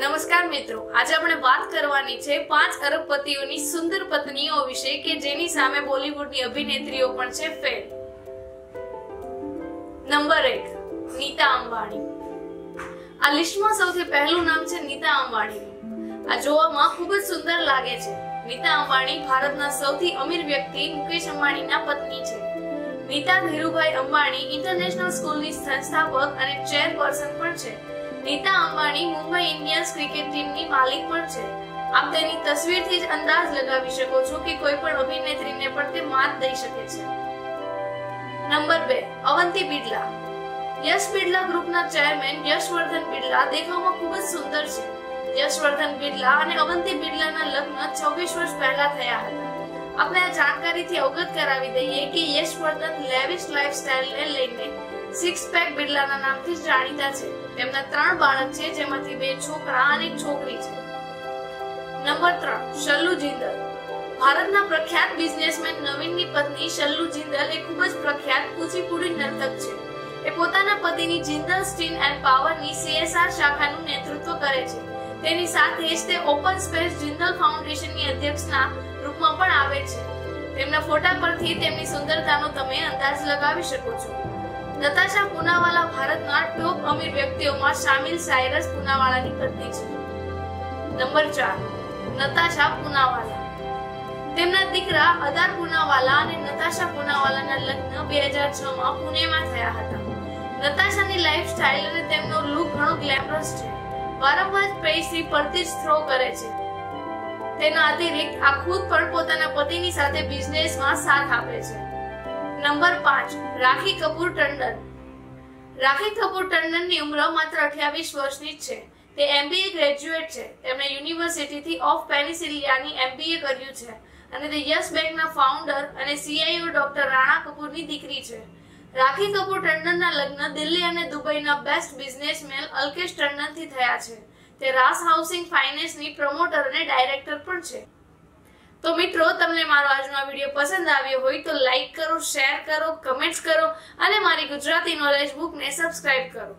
નમસ્કાર મિત્રો, આજે આપણે વાત કરવાની છે પાંચ અરબપતિઓની સુંદર પત્નીઓ વિશે કે જેની સામે બોલિવૂડની અભિનેત્રીઓ પણ છે ફેલ નંબર 1 નીતા અંબાણી. આ લિસ્ટમાં સૌથી પહેલું નામ છે નીતા અંબાણી. આ જોવામાં ખૂબ જ સુંદર લાગે છે. નીતા અંબાણી ભારતના સૌથી અમીર વ્યક્તિ મુકેશ અંબાણીના પત્ની છે. નીતા ધીરુભાઈ અંબાણી ઇન્ટરનેશનલ સ્કૂલની સંસ્થાપક અને ચેરપર્સન પણ છે. નીતા અંબાણી મુંબઈ ઇન્ડિયન્સ ક્રિકેટ ટીમની માલિક પણ છે. આપ તેની તસવીરથી જ અંદાજ લગાવી શકો છો કે કોઈ પણ અભિનેત્રીને પણ તે માત દઈ શકે છે. નંબર બે, અવંતી બિરલા. યશ બિરલા ગ્રુપના ચેરમેન યશવર્ધન બિરલા દેખાવમાં ખૂબ જ સુંદર છે. યશવર્ધન બિરલા અને અવંતી બિરલાના લગ્ન 26 વર્ષ પહેલા થયા હતા. આપણે આ જાણકારીથી અવગત કરાવી દઈએ કે યશવર્ધન લેવિશ લાઇફસ્ટાઇલને લઈને સિક્સ પેક બિરલાના નામથી જાણીતા છે. તેમના ત્રણ બાળક છે, જેમાંથી બે છોકરા અને એક છોકરી છે. નંબર ત્રણ, શલ્લુ જિંદલ. ભારતના પ્રખ્યાત બિઝનેસમેન નવીનની પત્ની શલ્લુ જિંદલ એ ખૂબ જ પ્રખ્યાત કુચીપુડી નર્તક છે. એ પોતાના પતિની જિંદલ સ્ટીલ એન્ડ પાવરની સીએસઆર શાખાનું નેતૃત્વ કરે છે. તેની સાથે જ તે ઓપન સ્પેસ જિંદલ ફાઉન્ડેશનની અધ્યક્ષના રૂપમાં પણ આવે છે. તેમના ફોટા પરથી તેમની સુંદરતાનો તમે અંદાજ લગાવી શકો છો. નતાશા પુનાવાલા ભારતના ટોપ અમીર વ્યક્તિઓમાં સામેલ સાયરસ પુનાવાલાની પત્ની છે. નંબર ચાર, નતાશા પૂનાવાલા. તેમના દીકરા અદાર પુનાવાલા અને નતાશા પુનાવાલાના લગ્ન બે હજાર છ માં પુણેમાં થયા હતા. નતાશાની લાઈફસ્ટાઈલ અને તેમનો લુક ઘણો ગ્લેમરસ છે. વારંવાર પૈસી પરથી જ થ્રો કરે છે. તેના અતિરિક્ત આ ખુદ પણ પોતાના પતિની સાથે બિઝનેસમાં સાથ આપે છે. નંબર પાંચ, રાખી કપૂર ટંડન. રાખી કપૂર ટંડનની ઉંમર માત્ર અઠ્યાવીસ વર્ષની જ છે. તે એમબીએ ગ્રેજ્યુએટ છે. તેમણે યુનિવર્સિટીથી ઓફ પેનિસિલિયાની એમબીએ કર્યું છે અને તે યસ બેંકના ફાઉન્ડર અને સીઆઈઓ ડોક્ટર રાણા કપૂરની દીકરી છે. રાખી કપૂર ટંડનના લગ્ન દિલ્હી અને દુબઈના બેસ્ટ બિઝનેસમેન અલ્કેશ ટંડનથી થયા છે. તે રાસ હાઉસિંગ ફાઇનાન્સની પ્રમોટર અને ડાયરેક્ટર પણ છે. તો મિત્રો, તમને મારો આજનો વીડિયો પસંદ આવ્યો હોય તો લાઈક કરો શેર કરો કમેન્ટ્સ કરો અને મારી ગુજરાતી નોલેજ બુકને સબસ્ક્રાઇબ કરો.